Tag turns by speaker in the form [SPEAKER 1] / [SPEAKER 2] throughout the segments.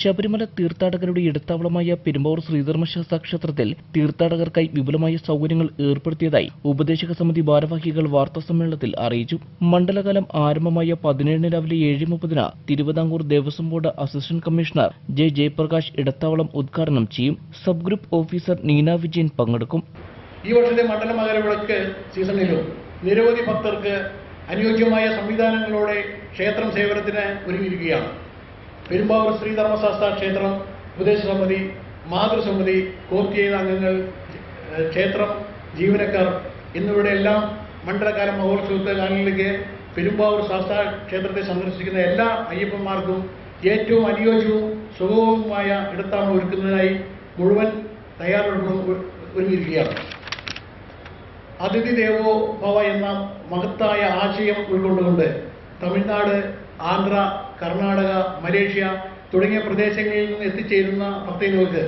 [SPEAKER 1] ശബരിമല തീർത്ഥാടകരുടെ ഇടത്താവളമായ പെരുമ്പാവൂർ ശ്രീധർമ്മശാസ്ത്ര ക്ഷേത്രത്തിൽ തീർത്ഥാടകർക്കായി വിപുലമായ സൗകര്യങ്ങൾ ഏർപ്പെടുത്തിയതായി ഉപദേശക സമിതി ഭാരവാഹികൾ വാർത്താസമ്മേളനത്തിൽ അറിയിച്ചു. മണ്ഡലകാലം ആരംഭമായ പതിനേഴിന് രാവിലെ ഏഴ് മുപ്പതിന് Thiruvithamkoor Devaswom board assistant commissioner J Jayaprakash ഇടത്താവളം ഉദ്ഘാടനം ചെയ്യും. Sub group officer Neena Vijayan പങ്കെടുക്കും.
[SPEAKER 2] ഈ വർഷത്തെ മണ്ഡല സീസണിലും നിരവധി ഭക്തർക്ക് അനുയോജ്യമായ സംവിധാനങ്ങളോടെ ക്ഷേത്രം സേവനത്തിന് ഒരുങ്ങിയിരിക്കുകയാണ്. പെരുമ്പാവൂർ ശ്രീധർമ്മശാസ്ത്ര ക്ഷേത്രം ഉപദേശസമിതി മാതൃസമിതി ചെയ്ത അംഗങ്ങൾ ക്ഷേത്രം ജീവനക്കാർ എന്നിവരുടെ എല്ലാം മണ്ഡലകാല മഹോത്സവത്തെ കാലിലേക്ക് പെരുമ്പാവൂർ ശാസ്ത്ര ക്ഷേത്രത്തെ സന്ദർശിക്കുന്ന എല്ലാ അയ്യപ്പന്മാർക്കും ഏറ്റവും അനുയോജ്യവും സുഗമവുമായ ഇടത്താണ് ഒരുക്കുന്നതിനായി മുഴുവൻ തയ്യാറെടുപ്പും ഒരുങ്ങിയിരിക്കുകയാണ്. അതിഥി ദേവോ ഭവ എന്ന മഹത്തായ ആശയം ഉൾക്കൊണ്ടുകൊണ്ട് തമിഴ്നാട് ആന്ധ്ര കർണാടക മലേഷ്യ തുടങ്ങിയ പ്രദേശങ്ങളിൽ നിന്ന് എത്തിച്ചേരുന്ന ഭക്തജനങ്ങൾക്ക്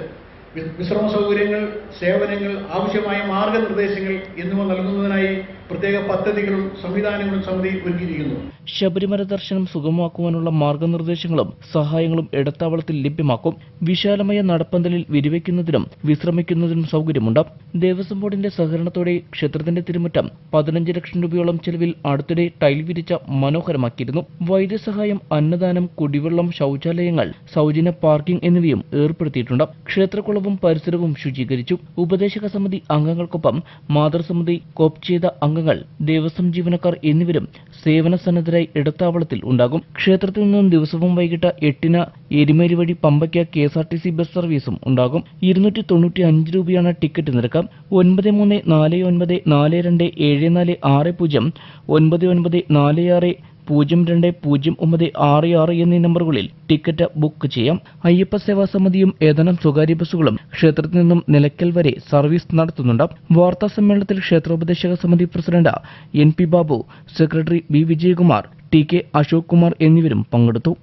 [SPEAKER 2] വിശ്രമ സൗകര്യങ്ങൾ സേവനങ്ങൾ ആവശ്യമായ മാർഗനിർദ്ദേശങ്ങൾ എന്നിവ നൽകുന്നതിനായി പ്രത്യേക പദ്ധതികളും സംവിധാനങ്ങളും സമിതി ഒരുക്കിയിരിക്കുന്നു.
[SPEAKER 1] ശബരിമല ദർശനം സുഗമമാക്കുവാനുള്ള മാർഗനിർദ്ദേശങ്ങളും സഹായങ്ങളും ഇടത്താവളത്തിൽ ലഭ്യമാക്കും. വിശാലമായ നടപ്പന്തലിൽ വിരിവയ്ക്കുന്നതിനും വിശ്രമിക്കുന്നതിനും സൗകര്യമുണ്ട്. ദേവസ്വം ബോർഡിന്റെ സഹകരണത്തോടെ ക്ഷേത്രത്തിന്റെ തിരുമുറ്റം പതിനഞ്ച് ലക്ഷം രൂപയോളം ചെലവിൽ അടുത്തിടെ ടൈൽ വിരിച്ച മനോഹരമാക്കിയിരുന്നു. വൈദ്യസഹായം അന്നദാനം കുടിവെള്ളം ശൗചാലയങ്ങൾ സൗജന്യ പാർക്കിംഗ് എന്നിവയും ഏർപ്പെടുത്തിയിട്ടുണ്ട്. ക്ഷേത്രക്കുളവും പരിസരവും ശുചീകരിച്ചു. ഉപദേശക സമിതി അംഗങ്ങൾക്കൊപ്പം മാതൃസമിതി കോപ്പ് ചെയ്ത അംഗങ്ങൾ ദേവസ്വം ജീവനക്കാർ എന്നിവരും സേവന സന്നദ്ധരായി ഇടത്താവളത്തിൽ ഉണ്ടാകും. ക്ഷേത്രത്തിൽ നിന്നും ദിവസവും വൈകിട്ട് എട്ടിന് എരുമേലി വഴി പമ്പയ്ക്ക് K S R T C bus സർവീസും ഉണ്ടാകും. ഇരുന്നൂറ്റി തൊണ്ണൂറ്റി അഞ്ച് രൂപയാണ് ടിക്കറ്റ് നിരക്ക്. ഒൻപത് മൂന്ന് നാല് ഒൻപത് നാല് രണ്ട് ഏഴ് നാല് ആറ് പൂജ്യം. ഒൻപത് ഒൻപത് നാല് ആറ് പൂജ്യം രണ്ട് പൂജ്യം ഒമ്പത് ആറ് ആറ് എന്നീ നമ്പറുകളിൽ ടിക്കറ്റ് ബുക്ക് ചെയ്യാം. അയ്യപ്പ സേവാ സമിതിയും ഏതാനും സ്വകാര്യ ബസ്സുകളും ക്ഷേത്രത്തിൽ നിന്നും നിലയ്ക്കൽ വരെ സർവീസ് നടത്തുന്നുണ്ട്. വാർത്താ സമ്മേളനത്തിൽ ക്ഷേത്രോപദേശക സമിതി president N P Babu secretary B Vijayakumar T K Ashok Kumar എന്നിവരും പങ്കെടുത്തു.